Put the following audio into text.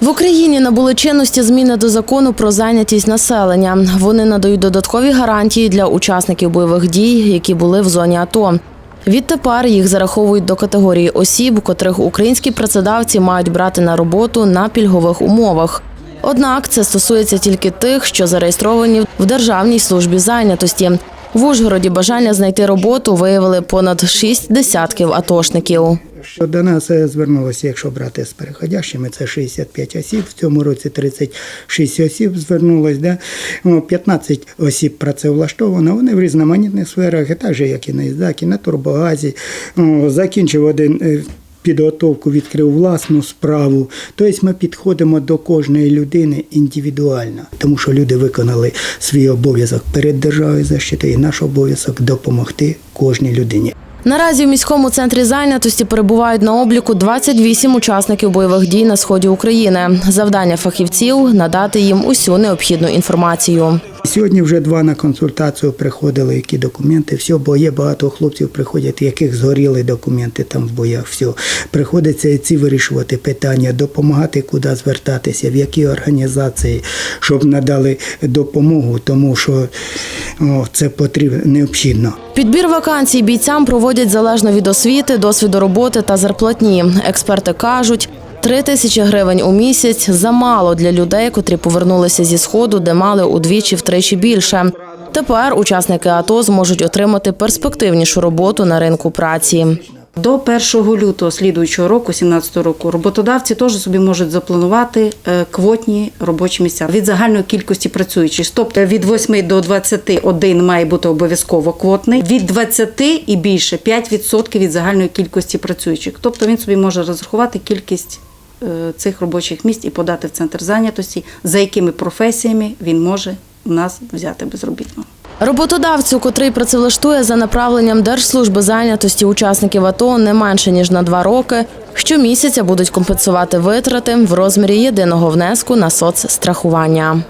В Україні набули чинності зміни до закону про зайнятість населення. Вони надають додаткові гарантії для учасників бойових дій, які були в зоні АТО. Відтепер їх зараховують до категорії осіб, котрих українські працедавці мають брати на роботу на пільгових умовах. Однак це стосується тільки тих, що зареєстровані в Державній службі зайнятості. В Ужгороді бажання знайти роботу виявили понад шість десятків атошників. Що до нас е, звернулося, якщо брати з переходящими, це 65 осіб. В цьому році 36 осіб звернулось. Да? 15 осіб працевлаштовано. Вони в різноманітних сферах, так же, як і на іздак, і на турбогазі. Закінчив один. е, Підготовку відкрив власну справу. Тобто ми підходимо до кожної людини індивідуально, тому що люди виконали свій обов'язок перед державою защити, і наш обов'язок допомогти кожній людині. Наразі в міському центрі зайнятості перебувають на обліку 28 учасників бойових дій на сході України. Завдання фахівців надати їм усю необхідну інформацію. Сьогодні вже два на консультацію приходили, які документи, все, бо є багато хлопців приходять, яких згоріли документи там в боях. Все. Приходиться ці вирішувати питання, допомагати, куди звертатися, в які організації, щоб надали допомогу, тому що це потрібно необхідно. Підбір вакансій бійцям проводять залежно від освіти, досвіду роботи та зарплатні. Експерти кажуть, три тисячі гривень у місяць замало для людей, котрі повернулися зі сходу, де мали удвічі-втричі більше. Тепер учасники АТО зможуть отримати перспективнішу роботу на ринку праці. До 1 лютого слідуючого року, 17 року, роботодавці теж собі можуть запланувати е, квотні робочі місця від загальної кількості працюючих. Тобто від 8 до 21 має бути обов'язково квотний, від 20 і більше 5% від загальної кількості працюючих. Тобто він собі може розрахувати кількість е, цих робочих місць і подати в центр зайнятості, за якими професіями він може у нас взяти безробітного. Роботодавцю, котрий працевлаштує за направленням Держслужби зайнятості учасників АТО не менше ніж на два роки, щомісяця будуть компенсувати витрати в розмірі єдиного внеску на соцстрахування.